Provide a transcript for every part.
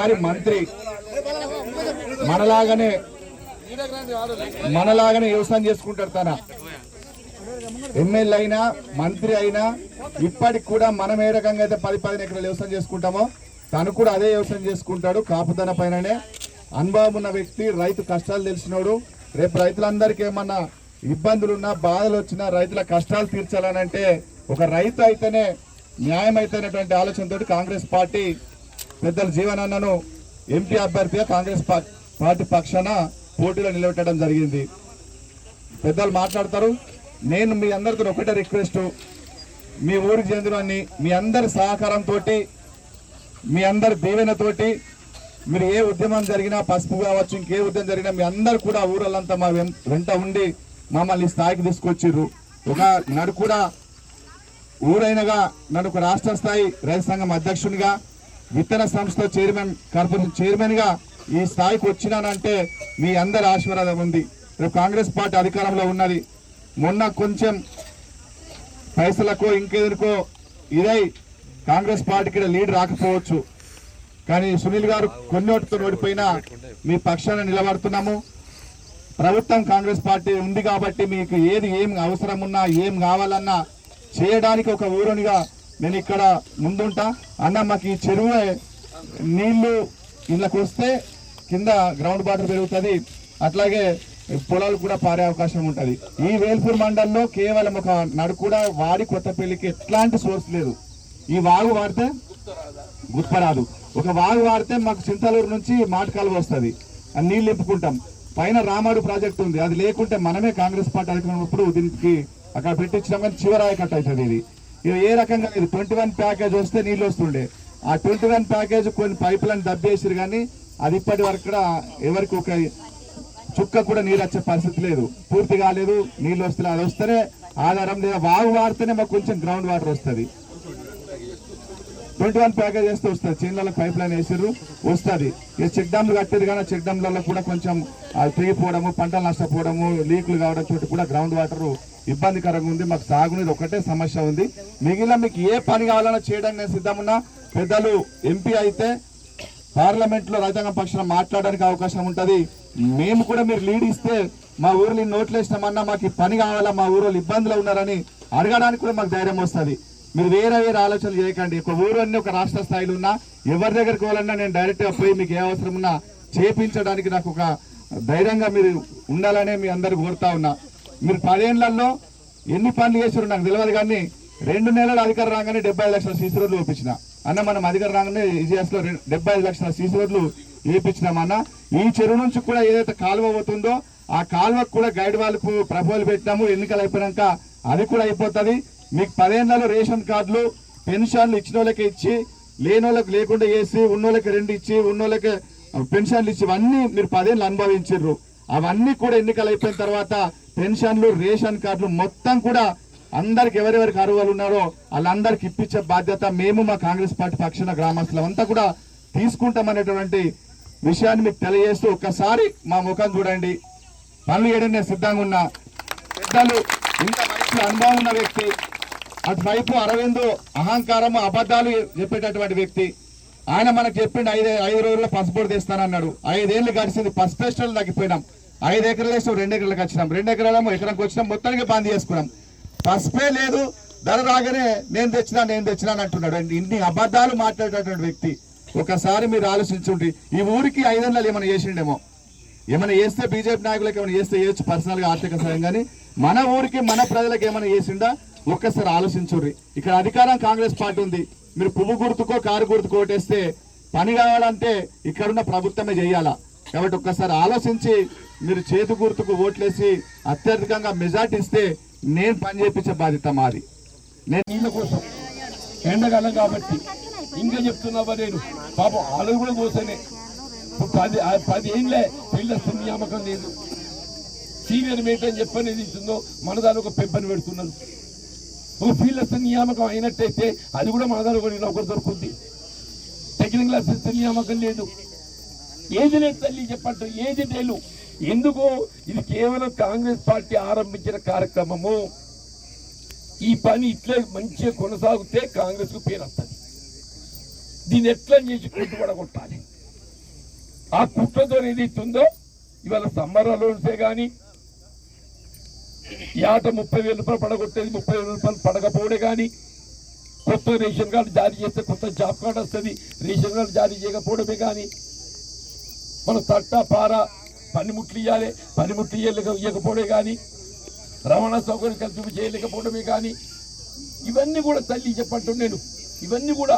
MLA ఒకసారి మంత్రి మనలాగానే మనలాగానే వ్యవసాయం చేసుకుంటాడు తన. ఎమ్మెల్యే అయినా మంత్రి అయినా ఇప్పటికి కూడా మనం ఏ రకంగా అయితే పది పదిహేను ఎకరాలు వ్యవసాయం చేసుకుంటామో తను కూడా అదే వ్యవసాయం చేసుకుంటాడు కాపుదన పైననే. అనుభవం ఉన్న వ్యక్తి రైతు కష్టాలు తెలిసినోడు. రేపు రైతులందరికీ ఏమన్నా ఇబ్బందులున్నా బాధలు వచ్చినా రైతుల కష్టాలు తీర్చాలనంటే ఒక రైతు అయితేనే న్యాయం అయితేనటువంటి ఆలోచనతో కాంగ్రెస్ పార్టీ పెద్దల జీవనన్నను ఎంపీ అభ్యర్థిగా కాంగ్రెస్ పార్టీ పక్షాన పోటీలో నిలబెట్టడం జరిగింది. పెద్దలు మాట్లాడతారు. నేను మీ అందరితో ఒకటే రిక్వెస్ట్. మీ ఊరికి చెందినవన్నీ మీ అందరి సహకారంతో మీ అందరి దీవెనతోటి మీరు ఏ ఉద్యమం జరిగినా పసుపు కావచ్చు ఇంకే ఉద్యమం జరిగినా మీ అందరు కూడా ఊరల్లంతా మా వెంట ఉండి మమ్మల్ని స్థాయికి తీసుకొచ్చిర్రు. ఒక నడు కూడా ఊరైనగా నన్ను ఒక రాష్ట్ర స్థాయి రైతు సంఘం అధ్యక్షునిగా విత్తన సంస్థ చైర్మన్ కార్పొరేషన్ చైర్మన్గా ఈ స్థాయికి వచ్చినానంటే మీ అందరి ఆశీర్వాదం ఉంది. రేపు కాంగ్రెస్ పార్టీ అధికారంలో ఉన్నది. మొన్న కొంచెం పైసలకో ఇంకేదనుకో ఇదై కాంగ్రెస్ పార్టీకి లీడ్ రాకపోవచ్చు. కానీ సునీల్ గారు కొన్నోటితో ఓడిపోయినా మీ పక్షాన నిలబడుతున్నాము. ప్రభుత్వం కాంగ్రెస్ పార్టీ ఉంది కాబట్టి మీకు ఏది ఏం అవసరం ఉన్నా ఏం కావాలన్నా చేయడానికి ఒక ఊరునిగా నేను ఇక్కడ ముందుంటా. అన్న మాకు ఈ చెరువు నీళ్ళు ఇళ్ళకు వస్తే కింద గ్రౌండ్ వాటర్ పెరుగుతుంది. అట్లాగే పొలాలు కూడా పారే అవకాశం ఉంటుంది. ఈ వేల్పూర్ మండల్లో కేవలం ఒక నడు కూడా వాడి కొత్తపల్లికి ఎట్లాంటి సోర్స్ లేదు. ఈ వాగు వాడితే గుర్పరాదు ఒక వాగు వాడితే మాకు చింతలూరు నుంచి మాటకాలు వస్తుంది. నీళ్ళు నింపుకుంటాం. పైన రామాడు ప్రాజెక్ట్ ఉంది. అది లేకుంటే మనమే కాంగ్రెస్ పార్టీ అధికారంలో దీనికి అక్కడ పెట్టించినాం కానీ చివరాయకట్ అవుతుంది ఇది. ఏ రకంగా లేదు. ట్వంటీ వన్ ప్యాకేజ్ వస్తే నీళ్ళు వస్తుండే. ఆ ట్వంటీ వన్ ప్యాకేజ్ కొన్ని పైపులను దబ్బేసారు కానీ అది ఇప్పటి వరకు కూడా ఎవరికి ఒక చుక్క కూడా నీరు వచ్చే పరిస్థితి లేదు. పూర్తి కాలేదు నీళ్ళు వస్తే అది వస్తేనే ఆధారం లేదా వాగు వాడితేనే మాకు కొంచెం గ్రౌండ్ వాటర్ వస్తుంది. ట్వంటీ వన్ ప్యాకేజ్ వేస్తే వస్తుంది. చేనులలో పైప్ లైన్ వేసారు వస్తుంది. ఇక చెక్ డ్యామ్లు కట్టేది కానీ చెక్ డ్యామ్లలో కూడా కొంచెం అది తెగిపోవడము పంటలు నష్టపోవడము లీకులు కావడం చోటు కూడా గ్రౌండ్ వాటర్ ఇబ్బందికరంగా ఉంది. మాకు సాగునీరు ఒకటే సమస్య ఉంది. మిగిలిన మీకు ఏ పని కావాలన్నా చేయడానికి నేను సిద్ధమున్నా. పెద్దలు ఎంపీ అయితే పార్లమెంట్లో రైతాంగం పక్షాన మాట్లాడడానికి అవకాశం ఉంటుంది. మేము కూడా మీరు లీడ్ ఇస్తే మా ఊర్లో నోట్లు వేసినామన్నా మాకు పని కావాలా మా ఊరు ఇబ్బందులు ఉన్నారని అడగడానికి కూడా మాకు ధైర్యం వస్తుంది. మీరు వేరే వేరే ఆలోచనలు చేయకండి. ఒక ఊరు ఒక రాష్ట్ర స్థాయిలో ఉన్నా ఎవరి దగ్గరికి పోవాలన్నా నేను డైరెక్ట్గా పోయి మీకు ఏ అవసరం ఉన్నా చేపించడానికి నాకు ఒక ధైర్యంగా మీరు ఉండాలనే మీ అందరు కోరుతా ఉన్నా. మీరు పదేళ్ళలో ఎన్ని పనులు చేసారు నాకు తెలియదు కానీ రెండు నెలలు అధికారం రాగానే డెబ్బై లక్షల సీసీ రోడ్లు చూపించిన అన్న మనం అధికారం రాగానే ఈజీఎస్లో డెబ్బై ఐదు లక్షల సీసీ రోడ్లు వేయించినామన్న ఈ చెరువు నుంచి కూడా ఏదైతే కాలువ అవుతుందో ఆ కాలువకు కూడా గైడ్ వాళ్ళకు ప్రభువులు పెట్టినాము. ఎన్నికలు అయిపోయినాక అది కూడా అయిపోతుంది. మీకు పదేళ్ళలో రేషన్ కార్డులు పెన్షన్లు ఇచ్చిన వాళ్ళకి ఇచ్చి లేని వాళ్ళకి లేకుండా వేసి ఉన్నోళ్ళకి రెండు ఇచ్చి ఉన్నోళ్ళకి పెన్షన్లు ఇచ్చి ఇవన్నీ మీరు పదేళ్ళు అనుభవించారు అవన్నీ కూడా ఎన్నికలు అయిపోయిన తర్వాత పెన్షన్లు రేషన్ కార్డులు మొత్తం కూడా అందరికి ఎవరెవరికి అర్హులు ఉన్నారో వాళ్ళందరికి ఇప్పించే బాధ్యత మేము మా కాంగ్రెస్ పార్టీ పక్షాన గ్రామస్తులం అంతా కూడా తీసుకుంటామనేటువంటి విషయాన్ని మీకు తెలియజేస్తూ ఒక్కసారి మా ముఖం చూడండి. పనులు చేయడం నేను సిద్ధంగా ఉన్నా. పెద్దలు ఇంత వయసులో అనుభవం ఉన్న వ్యక్తి. అటువైపు అరవింద్ అహంకారము అబద్ధాలు చెప్పేటటువంటి వ్యక్తి. ఆయన మనకు చెప్పిండు ఐదు ఐదు రోజుల్లో పసుపు తెస్తానన్నాడు ఐదేళ్ళు గడిచింది పసుపు వేస్టలు తగ్గిపోయినాం ఐదు ఎకరాలు వేసాం రెండు ఎకరాలకు వచ్చినాం. రెండు ఎకరాలేమో ఎకరానికి వచ్చినాం మొత్తానికి బంద్ చేసుకున్నాం. పసుపే లేదు ధర రాగానే నేను తెచ్చినా నేను తెచ్చినా అని అంటున్నాడు. అండి ఇన్ని అబద్ధాలు మాట్లాడేటటువంటి వ్యక్తి. ఒకసారి మీరు ఆలోచించుండి ఈ ఊరికి ఐదేళ్ళు ఏమైనా చేసిండేమో. ఏమైనా చేస్తే బీజేపీ నాయకులకు ఏమైనా చేస్తే చేయొచ్చు పర్సనల్గా ఆర్థిక సాయం కానీ మన ఊరికి మన ప్రజలకు ఏమైనా చేసిండా? ఒక్కసారి ఆలోచించుర్రి. ఇక్కడ అధికారం కాంగ్రెస్ పార్టీ ఉంది. మీరు పువ్వు గుర్తుకో కారు గుర్తుకో ఓటేస్తే పని కావాలంటే ఇక్కడున్న ప్రభుత్వమే చేయాలా? కాబట్టి ఒక్కసారి ఆలోచించి మీరు చేతు గుర్తుకు ఓట్లేసి అత్యధికంగా మెజార్టీ ఇస్తే నేను పని చేయించే బాధ్యత మాది. నేను నీళ్ళ కోసం ఎండకాలం కాబట్టి ఇంకా చెప్తున్నావా నేను? పాపం వాళ్ళు కూడా కోసమే పది ఆ పది పిల్లస్తు నియామకం లేదు. సీనియర్ మేట్ అని చెప్పనేది ఇస్తుందో? మన దాని ఒక పెబ్బని పెడుతున్నారు. ఒక ఫీల్డ్ నియామకం అయినట్టయితే అది కూడా మన దగ్గర ఒకటి ఒకరు దొరుకుతుంది టెక్నికల్ అసిస్టెంట్ నియామకం లేదు. ఏది లేదు తల్లి చెప్పట్టు ఏది లేదు. ఎందుకు ఇది కేవలం కాంగ్రెస్ పార్టీ ఆరంభించిన కార్యక్రమము. ఈ పని ఇట్లే మంచిగా కొనసాగితే కాంగ్రెస్కు పేరు వస్తుంది. దీన్ని ఎట్లా చేసి కొట్టుబడగొట్టాలి ఆ కుట్రతో ఏదైతే ఉందో ఇవాళ సమ్మర్ అలోన్సే కానీ ఈ ముప్పై వేల రూపాయలు పడగొట్టేది ముప్పై వేల రూపాయలు పడకపోవడే కానీ కొత్త రేషన్ కార్డు జారీ చేస్తే కొత్త జాబ్ కార్డు వస్తుంది రేషన్ కార్డు జారీ చేయకపోవడమే కానీ మన తట్ట పార పనిముట్లు ఇవ్వాలి పనిముట్లు ఇయ్యలేక ఇవ్వకపోవడే కానీ రవాణా సౌకర్యం కల్పింపు చేయలేకపోవడమే కానీ ఇవన్నీ కూడా తల్లి చెప్పట్టు నేను. ఇవన్నీ కూడా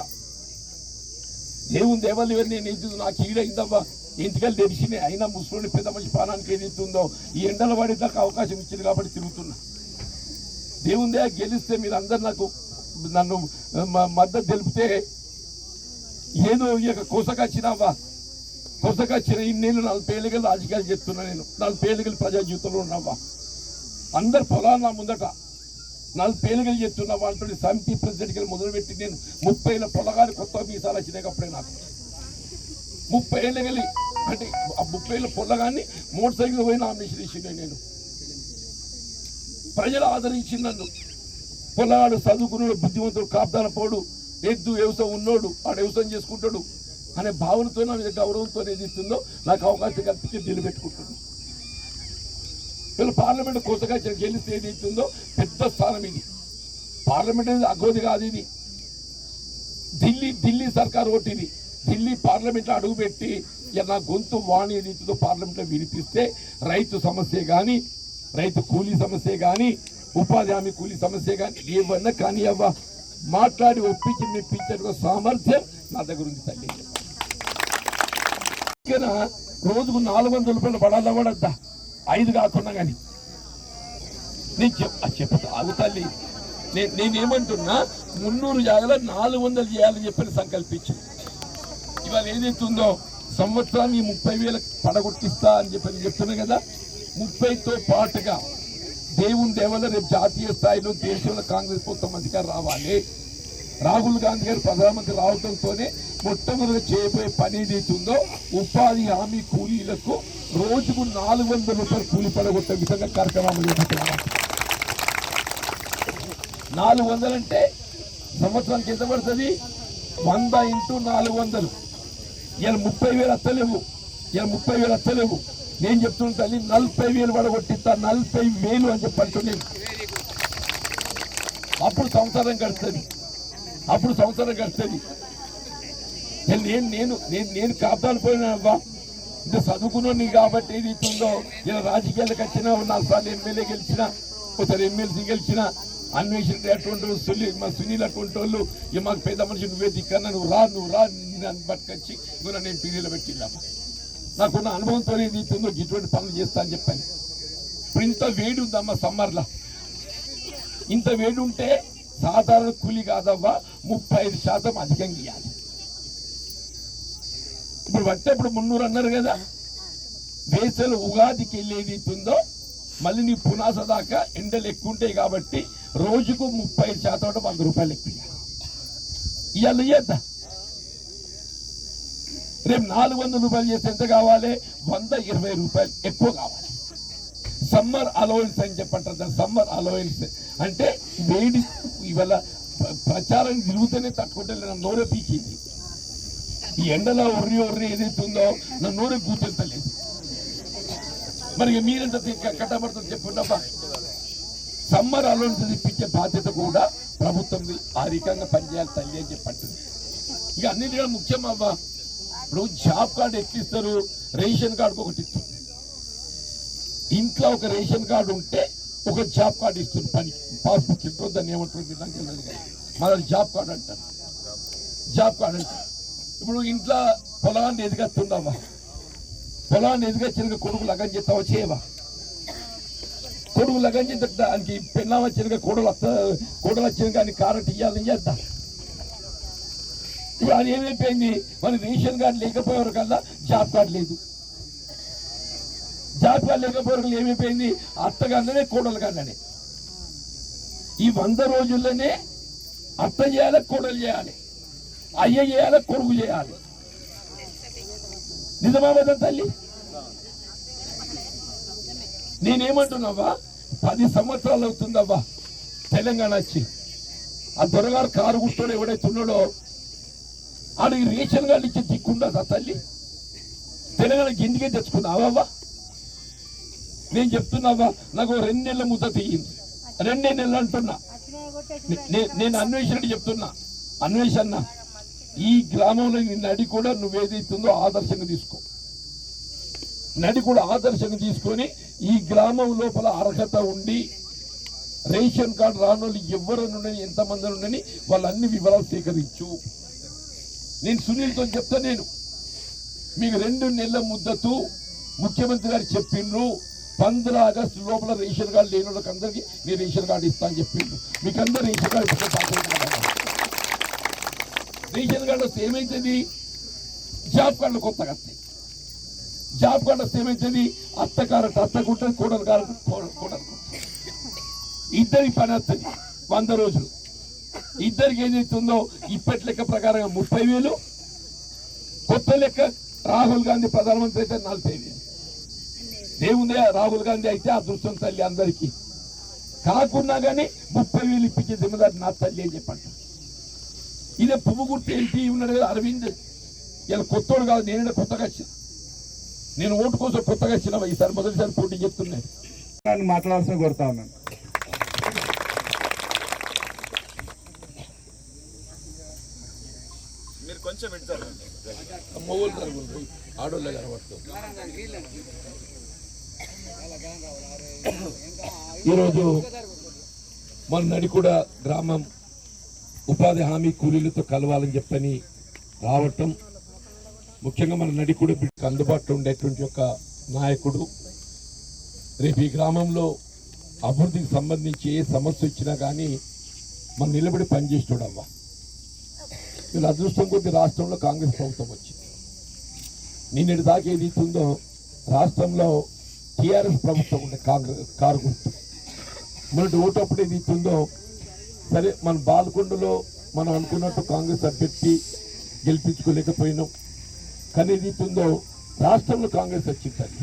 దేవుని దేవాలి ఇవన్నీ నేను నాకు ఈడైందమ్మా ఇంటికెళ్ళి తెలిసినాయి అయినా ముసలోని పెద్ద మంచి పానానికి ఏది ఏదైతుందో ఈ ఎండల పడేదాకా అవకాశం ఇచ్చింది కాబట్టి తిరుగుతున్నా. దేవుని గెలిస్తే మీరు అందరు నాకు నన్ను మద్దతు తెలిపితే ఏదో ఇక కోసకొచ్చినావా కోసకొచ్చిన ఇన్నేళ్ళు నలభై పేలుగలు రాజకీయాలు చెప్తున్నా నేను. నలభై పేలుగలు ప్రజా జీవితంలో ఉన్నావా అందరు పొలాలు నా ముందట. నలభై పేలుగలు చెప్తున్నా వాళ్ళతో సమితి ప్రెసిడెంట్కి మొదలుపెట్టి నేను ముప్పై ఏళ్ళ కొత్త మీసాలు వచ్చినాయి అప్పుడే నాకు. ముప్పై ఏళ్ళు వెళ్ళి అంటే ఆ ముప్పై ఏళ్ళ పొల్లగాన్ని మోటార్ సైకిల్ పోయి నామినేషన్ ఇచ్చిండే నేను. ప్రజలు ఆదరించి నన్ను పొల్లగాడు చదువుకున్నాడు బుద్ధిమంతుడు కాపుదాన పోడు ఎద్దు వ్యవసాయం ఉన్నోడు ఆడు వ్యవసాయం చేసుకుంటాడు అనే భావనతో నా మీద గౌరవంతో ఏది ఇస్తుందో నాకు అవకాశం కల్పించి నిలబెట్టుకుంటున్నాను వీళ్ళు పార్లమెంట్ కొత్తగా గెలిస్తే ఏది ఇస్తుందో పెద్ద స్థానం ఇది. పార్లమెంట్ అనేది అగోది కాదు ఇది. ఢిల్లీ ఢిల్లీ సర్కార్ ఓటు ఇది. ఢిల్లీ పార్లమెంట్లో అడుగుపెట్టి నా గొంతు వాణి రీతితో పార్లమెంట్లో వినిపిస్తే రైతు సమస్య కానీ రైతు కూలీ సమస్య కానీ ఉపాధి హామీ కూలీ సమస్య కానీ ఏమన్నా కానీ అవ్వ. మాట్లాడి ఒప్పించి మెప్పించే సామర్థ్యం నా దగ్గర ఉంది తల్లి. రోజుకు నాలుగు వందల రూపాయలు పడాలా పడద్దా ఐదు కాకుండా కానీ. నేను చెప్ చెప్తా ఆగు తల్లి. నేను నేనేమంటున్నా మున్నూరు జాగలో నాలుగు వందలు చేయాలని చెప్పని సంకల్పించు. ఇవాళ ఏదైతుందో సంవత్సరాన్ని ముప్పై వేలకు పడగొట్టిస్తా అని చెప్పని చెప్తున్నా కదా. ముప్పైతో పాటుగా దేవుని దేవల రేపు జాతీయ స్థాయిలో దేశంలో కాంగ్రెస్ ప్రభుత్వం అధికారం రావాలి. రాహుల్ గాంధీ గారు ప్రధానమంత్రి రావడంతోనే మొట్టమొదటి చేయబోయే పని ఏదైతుందో ఉపాధి హామీ కూలీలకు రోజుకు నాలుగు వందల రూపాయలు కూలి పడగొట్టే విధంగా కార్యక్రమాలు చేపట్టాలి నాలుగు వందలు అంటే సంవత్సరానికి ఎంత పడుతుంది? వంద ఇంటూ నాలుగు వందలు. ఇలా ముప్పై వేలు అత్తలేవు. ఇలా ముప్పై వేలు అత్తలేవు. నేను చెప్తున్న తల్లి నలభై వేలు పడగొట్టిస్తా నలభై వేలు అని చెప్పంటు అప్పుడు సంవత్సరం గడుస్తుంది. అప్పుడు సంవత్సరం గడుస్తుంది. నేను నేను నేను నేను నేను కాపుతాను ఇంత చదువుకున్నాను కాబట్టి ఏది ఇస్తుందో ఇలా రాజకీయాలకు వచ్చినా నాలుగు సార్లు ఎమ్మెల్యే గెలిచినా ఒకసారి ఎమ్మెల్సీ గెలిచినా అన్వేషణ అటువంటి వాళ్ళు, మా సునీల్ అటువంటి వాళ్ళు ఇక మాకు పెద్ద మనిషి నువ్వే దిక్కన్నా నువ్వు రా నువ్వు రా నన్ను పట్టుకొచ్చి ఇవ్వ నేను పీరియడ్లో పెట్టిందమ్మా. నాకున్న అనుభవంతో ఏది ఇస్తుందో ఇటువంటి పనులు చేస్తా అని చెప్పాను. ఇప్పుడు ఇంత వేడి ఉందమ్మా సమ్మర్లో. ఇంత వేడి ఉంటే సాధారణ కూలి కాదవ్వా ముప్పై ఐదు శాతం అధికంగా ఇవ్వాలి ఇప్పుడు పట్టే ఇప్పుడు మున్నూరు అన్నారు కదా. వేసలు ఉగాదికి వెళ్ళేది ఉందో మళ్ళీ నీ పునాస దాకా ఎండలు ఎక్కువ ఉంటాయి కాబట్టి రోజుకు ముప్పై శాతం వంద రూపాయలు ఎక్కువ ఇవ్వాలి. ఇవాళ రేపు నాలుగు వందల రూపాయలు చేస్తే ఎంత కావాలి? వంద ఇరవై రూపాయలు ఎక్కువ కావాలి. సమ్మర్ అలవెన్స్ అని చెప్పంటారు సమ్మర్ అలవెన్స్ అంటే వేడి ఇవాళ ప్రచారం తిరుగుతూనే తట్టుకుంటే నా నోరే పీకింది. ఈ ఎండలో ఒర్రి ఒర్రి ఏదైతే ఉందో నా నోరే కూర్చొంతలేదు మరి ఇక మీరెంత కట్టబడుతుంది చెప్పుండబ్బా సమ్మర్ అలవెన్స్ ఇప్పించే బాధ్యత కూడా ప్రభుత్వం ఆ రకంగా పనిచేయాలి తల్లి అని చెప్పంటుంది ఇక అన్నిటికన్నా ముఖ్యం అవ్వా. ఇప్పుడు జాబ్ కార్డు ఎట్లిస్తారు రేషన్ కార్డుకు ఒకటి ఇస్తారు. ఇంట్లో ఒక రేషన్ కార్డు ఉంటే ఒక జాబ్ కార్డు ఇస్తుంది పని పాస్బుక్ ఇంట్లో దాన్ని ఏమంటుంది నాకు తెలియదు కానీ మన జాబ్ కార్డు అంటారు. జాబ్ కార్డు అంటారు. ఇప్పుడు ఇంట్లో పొలాన్ని ఎదిగేస్తున్నావా పొలాన్ని ఎదిగచ్చిన కొడుకు లగం చేస్తావా? చేయవా? కొడుకు లగం దానికి పెళ్ళాం వచ్చిన కోడలు వస్తా కోడలు వచ్చిన కానీ కారెట్ ఇవ్వాలని చేద్దాం? ఇప్పుడు అది ఏమైపోయింది మన రేషన్ కార్డు లేకపోయేవారు కల్లా జాబ్ కార్డు లేదు. జాబ్ కార్డు లేకపోవడం ఏమైపోయింది అత్తగానే కోడలు కన్నానే ఈ వంద రోజుల్లోనే అత్త చేయాలి కోడలు చేయాలి. అయ్య చేయాలి కొడుకు చేయాలి. నిజమాబద్ధం తల్లి? నేనేమంటున్నావా? పది సంవత్సరాలు అవుతుందవ్వా? తెలంగాణ వచ్చి. ఆ దొరగారు కారు కూర్చోడు ఎవడైతే ఉన్నాడో ఆడికి రేషన్ కార్డు ఇచ్చే దిక్కుండదా తల్లి? తెలంగాణకి ఎందుకే తెచ్చుకున్నావా నేను చెప్తున్నావా నాకు రెండు నెలల ముద్ద తీయింది. రెండే నెలలు అంటున్నా. నేను అన్వేషణ చెప్తున్నా. అన్వేషణ ఈ గ్రామంలో నిన్న అడిగి కూడా నువ్వేదైతుందో ఆదర్శంగా తీసుకో. నడి కూడా ఆదర్శంగా తీసుకొని ఈ గ్రామం లోపల అర్హత ఉండి రేషన్ కార్డు రాని వాళ్ళు ఎవరు ఉండని ఎంతమంది ఉండని వాళ్ళన్ని వివరాలు సేకరించు. నేను సునీల్తో చెప్తా నేను మీకు రెండు నెలల ముద్దతు ముఖ్యమంత్రి గారు చెప్పిండ్రు. పంద్ర ఆగస్టు లోపల రేషన్ కార్డు లేని వాళ్ళకి అందరికీ నేను రేషన్ కార్డు ఇస్తా అని చెప్పిండ్రు. మీకు అందరు రేషన్ కార్డు ఇస్తాను రేషన్ కార్డు వస్తే ఏమైతుంది? జాబ్ కార్డులు కొత్తగా వస్తాయి. జాబ్ కార్డు వస్తే అత్త కారట అత్తకుంటుంది కూడలు కారట కూడలు ఇద్దరి పని వస్తుంది. వంద రోజులు. ఇద్దరికి ఏదైతుందో ఇప్పటి లెక్క ప్రకారంగా ముప్పై వేలు. కొత్త లెక్క రాహుల్ గాంధీ ప్రధానమంత్రి అయితే నలభై వేలు. దేవుందే రాహుల్ గాంధీ అయితే అదృష్టం తల్లి అందరికీ. కాకున్నా కానీ ముప్పై వేలు ఇప్పించే జిమ్మదారి నా తల్లి అని చెప్పంట. ఇదే పువ్వు గుర్తు ఏంటి ఉన్నాడు కదా అరవింద్. ఇలా కొత్తోడు కాదు నేనే కొత్తగా వచ్చిన. నేను ఓటు కోసం కొత్తగా వచ్చిన ఈసారి మొదటిసారి పోటీ చేస్తున్నాను నన్ను మాట్లాడాల్సిన కోరుతా ఉన్నాను. మీరు కొంచెం వింటారు మొగోళ్ళు జరుగుతుంది ఆడోళ్ళే కనబడుతుంది ఈరోజు మన నడికూడ గ్రామం ఉపాధి హామీ కూలీలతో కలవాలని చెప్పని రావటం ముఖ్యంగా మన నడికుడు బిడ్డకు అందుబాటులో ఉండేటువంటి ఒక నాయకుడు. రేపు ఈ గ్రామంలో అభివృద్ధికి సంబంధించి ఏ సమస్య వచ్చినా కానీ మనం నిలబడి పనిచేస్తున్నాడు వీళ్ళ అదృష్టం కొద్ది రాష్ట్రంలో కాంగ్రెస్ ప్రభుత్వం వచ్చింది. నిన్నటి దాకా ఏది ఇస్తుందో రాష్ట్రంలో టీఆర్ఎస్ ప్రభుత్వం ఉండే కాంగ్రెస్ కారు గుర్తు. మొన్నటి ఓటప్పుడు అప్పుడు ఏది ఇస్తుందో సరే మన బాల్కొండలో మనం అనుకున్నట్టు కాంగ్రెస్ అభ్యర్థి గెలిపించుకోలేకపోయినాం. కానీ ఏది రాష్ట్రంలో కాంగ్రెస్ వచ్చిందండి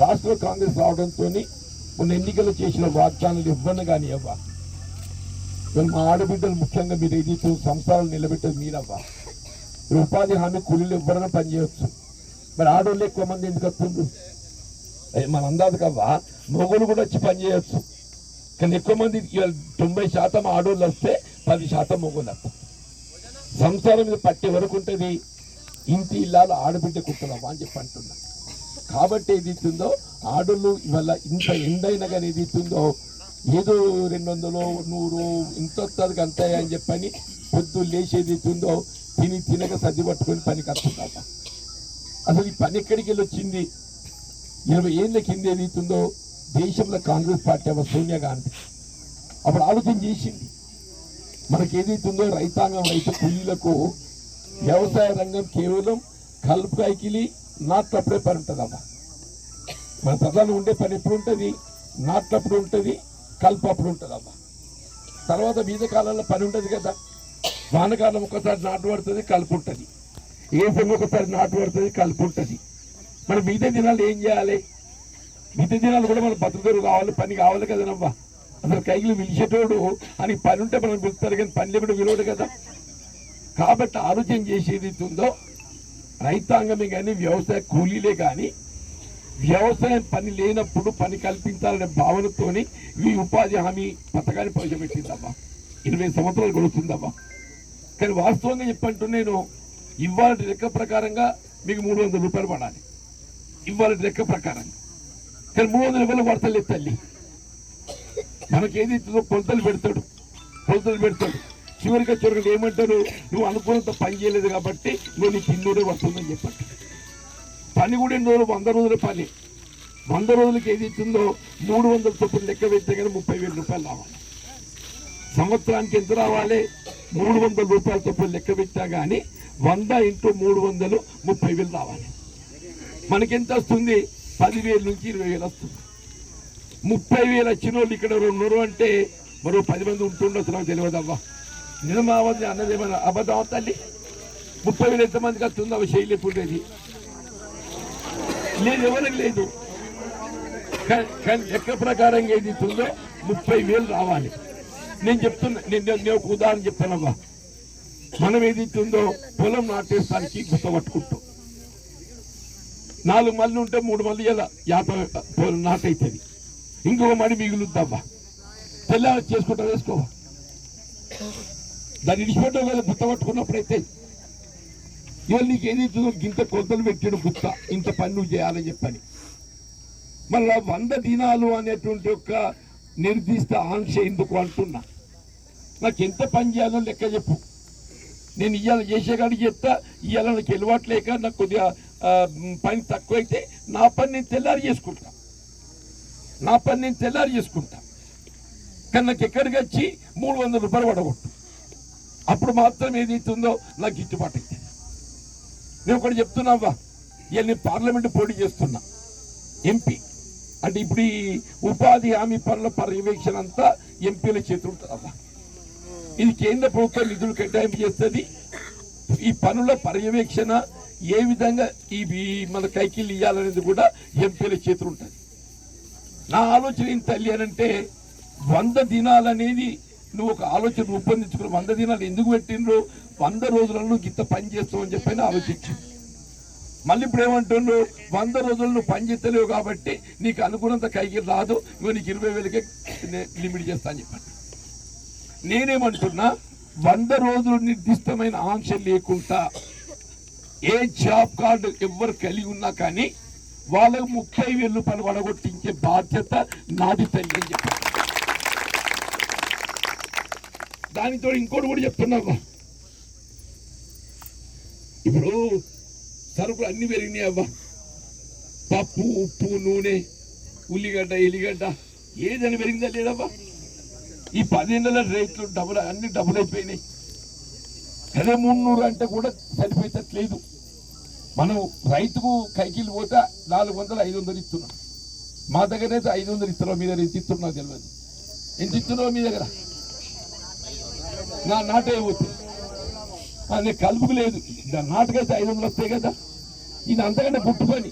రాష్ట్రంలో కాంగ్రెస్ రావడంతో మొన్న ఎన్నికలు చేసిన వాగ్దానాలు ఇవ్వను కానీ అవ్వ మా ఆడబిడ్డలు ముఖ్యంగా మీరు ఏదైతే సంస్థలు నిలబెట్టేది మీరవ్వా? మీరు ఉపాధి హామీ కూలీలు ఇవ్వరని పనిచేయవచ్చు మరి ఆడవాళ్ళు ఎక్కువ మంది ఎందుకు వస్తుండ్రు? మన అందాది కవ్వా? మొగులు కూడా వచ్చి పనిచేయవచ్చు కానీ ఎక్కువ మంది తొంభై శాతం ఆడవాళ్ళు వస్తే పది శాతం మొగులు వస్తాం సంసారం మీద పట్టే వరకు ఉంటుంది. ఇంటి ఇల్లాలు ఆడబిడ్డ కుట్టలమ్మా అని చెప్పి అంటున్నా. కాబట్టి ఏది ఇస్తుందో ఆడోళ్ళు ఇవాళ ఇంత ఎండైనా కానీ ఏది ఇస్తుందో ఏదో రెండు వందలు నూరు ఇంత వస్తుంది అంతే అని చెప్పని పొద్దు లేచేది ఇస్తుందో తిని తినక సర్ది పట్టుకొని పనికి వస్తుందట అసలు ఈ పని ఎక్కడికి వెళ్ళి వచ్చింది ఇరవై ఏళ్ళ కింద ఏది ఇస్తుందో దేశంలో కాంగ్రెస్ పార్టీ అవ్వ సోనియా గాంధీ. అప్పుడు ఆలోచన చేసింది. మనకి ఏదైతుందో రైతాంగం రైతు కూలీలకు వ్యవసాయ రంగం కేవలం కలుపు కైకిలి నాట్లప్పుడే పని ఉంటుందమ్మా. మన ప్రధానం ఉండే పని ఎప్పుడు ఉంటుంది? నాట్లప్పుడు ఉంటుంది కలుపు అప్పుడు ఉంటుందమ్మా. తర్వాత బీజ కాలంలో పని ఉంటుంది కదా. వానకాలం ఒకసారి నాటు పడుతుంది కలుపు ఉంటుంది. ఏ ఒకసారి నాటు పడుతుంది కలుపు ఉంటుంది. మన మిగతా దినాలు ఏం చేయాలి? మిగతా దినాలు కూడా మన భద్రతలు కావాలి పని కావాలి కదనమ్మా. అసలు కైలు పిలిచేటోడు అని పని ఉంటే మనం పిలుస్తారు కానీ పని లేకుండా విలువడు కదా. కాబట్టి ఆలోచన చేసేది ఉందో రైతాంగమే కానీ వ్యవసాయ కూలీలే కానీ వ్యవసాయం పని లేనప్పుడు పని కల్పించాలనే భావనతోని ఈ ఉపాధి హామీ పథకాన్ని ప్రవేశపెట్టిందమ్మా ఇరవై సంవత్సరాలు గడుస్తుందమ్మా కానీ వాస్తవంగా చెప్పంటూ నేను ఇవాళ లెక్క ప్రకారంగా మీకు మూడు వందల రూపాయలు పడాలి. ఇవాళ లెక్క ప్రకారంగా కానీ మూడు వందల రూపాయలు పడతలేదు తల్లి. మనకేది కొలతలు పెడతాడు. కొలతలు పెడతాడు. చివరికి చివరికి ఏమంటారు? నువ్వు అనుకున్నంత పని చేయలేదు కాబట్టి నువ్వు నీకు వస్తుందని చెప్పండి. పని కూడా ఎన్ని రోజులు? వంద రోజుల పని. వంద రోజులకి ఏది ఇచ్చిందో మూడు వందల చొప్పున లెక్క పెట్టే కానీ ముప్పై వేల రూపాయలు రావాలి. సంవత్సరానికి ఎంత రావాలి? మూడు వందల రూపాయల చొప్పున లెక్క పెట్టా కానీ వంద ఇంటూ మూడు వందలు ముప్పై వేలు రావాలి. మనకెంత వస్తుంది? పదివేలు నుంచి ఇరవై వేలు వస్తుంది. ముప్పై వేలు వచ్చిన వాళ్ళు ఇక్కడ రెండు అంటే మరో పది మంది ఉంటుండొచ్చు నాకు తెలియదవ్వా నిర్మావతి అన్నది ఏమైనా అబద్ధం తల్లి? ముప్పై వేలు ఎంతమందికి వస్తుందో అవి చేయలేకుండేది లేదు ఎవరికి లేదు. కానీ లెక్క ప్రకారంగా ఏది ఇస్తుందో ముప్పై వేలు రావాలి. నేను చెప్తున్నా నేను నేను ఒక ఉదాహరణ చెప్తానమ్మా మనం ఏది ఇస్తుందో పొలం నాటేస్తానికి గుర్తపట్టుకుంటాం. నాలుగు మళ్ళీ ఉంటే మూడు మళ్ళీ ఇలా యాభై పొలం నాటైతుంది. ఇంకొక మడి మిగులుద్దమ్మా తెల్లారి చేసుకుంటా వేసుకోవా దాన్ని ఇడిచిపెట్టావు కదా గుత్త పట్టుకున్నప్పుడైతే ఇవాళ నీకు ఏదైతుందో ఇంత కొలతలు పెట్టాడు గుత్త ఇంత పని నువ్వు చేయాలని చెప్పని. మళ్ళా వంద దినాలు అనేటువంటి ఒక నిర్దిష్ట ఆంక్ష ఎందుకు అంటున్నా? నాకు ఎంత పని చేయాలో లెక్క చెప్పు. నేను ఇవాళ చేసేగాడికి చెప్తా ఇవాళ నాకు అలవాటు లేక నాకు కొద్దిగా పని తక్కువైతే నా పని నేను తెల్లారి చేసుకుంటా. నా పని నేను తెల్లారి చేసుకుంటా. కానీ నాకు ఎక్కడికి వచ్చి మూడు వందల రూపాయలు పడగొట్టు అప్పుడు మాత్రం ఏదైతుందో నాకు గిట్టుబాటు అయితే. నేను ఒకటి చెప్తున్నావా ఇవన్నీ పార్లమెంట్ పోటీ చేస్తున్నా. ఎంపీ. అంటే ఇప్పుడు ఈ ఉపాధి హామీ పనుల పర్యవేక్షణ అంతా ఎంపీల చేతులు ఇది కేంద్ర ప్రభుత్వం నిధులు కేటాయింపు చేస్తుంది. ఈ పనుల పర్యవేక్షణ ఏ విధంగా ఈ మన కైకిళ్ళు ఇవ్వాలనేది కూడా ఎంపీల చేతులు ఉంటుంది నా ఆలోచన ఏం తల్లి అని అంటే వంద దినాలనేది నువ్వు ఒక ఆలోచన రూపొందించుకుని వంద దినాలు ఎందుకు పెట్టిండ్రు? వంద రోజులలో నువ్వు గిత్త పని చేస్తావు అని చెప్పి ఆలోచించు. మళ్ళీ ఇప్పుడు ఏమంటుండ్రు? వంద రోజులు నువ్వు పని చేస్తలేవు కాబట్టి నీకు అనుకున్నంత కైకి రాదు. నువ్వు నీకు ఇరవై వేలకే లిమిట్ చేస్తా అని చెప్పాను నేనేమంటున్నా? వంద రోజులు నిర్దిష్టమైన ఆంక్ష లేకుండా ఏ జాబ్ కార్డు ఎవరు కలిగి ఉన్నా కానీ వాళ్ళకు ముప్పై వేలు రూపాయలు వడగొట్టించే బాధ్యత నాది తల్లి అని చెప్పాను దానితో ఇంకోటి కూడా చెప్తున్నావా ఇప్పుడు సరుకులు అన్ని పెరిగినాయి అవ్వ పప్పు ఉప్పు నూనె ఉల్లిగడ్డ ఎల్లిగడ్డ ఏదని పెరిగిందా లేదవ్వా ఈ పదేళ్ళ రేట్లు డబుల్ అన్ని డబుల్ అయిపోయినాయి. అదే మున్నూరు అంటే కూడా సరిపోయేటట్లేదు. మనం రైతుకు కైకిలు పోతే నాలుగు వందలు ఐదు వందలు ఇస్తున్నాం. మా దగ్గర అయితే ఐదు వందలు ఇస్తున్నావు మీ దగ్గర ఎంత ఇస్తున్నావు తెలియదు. ఎంత ఇస్తున్నావు మీ దగ్గర? నా నాటే పోతే అది కలుపుకు లేదు. దాని నాటుకైతే ఐదు వందలు వస్తాయి కదా. ఇది అంతకంటే పుట్టు పని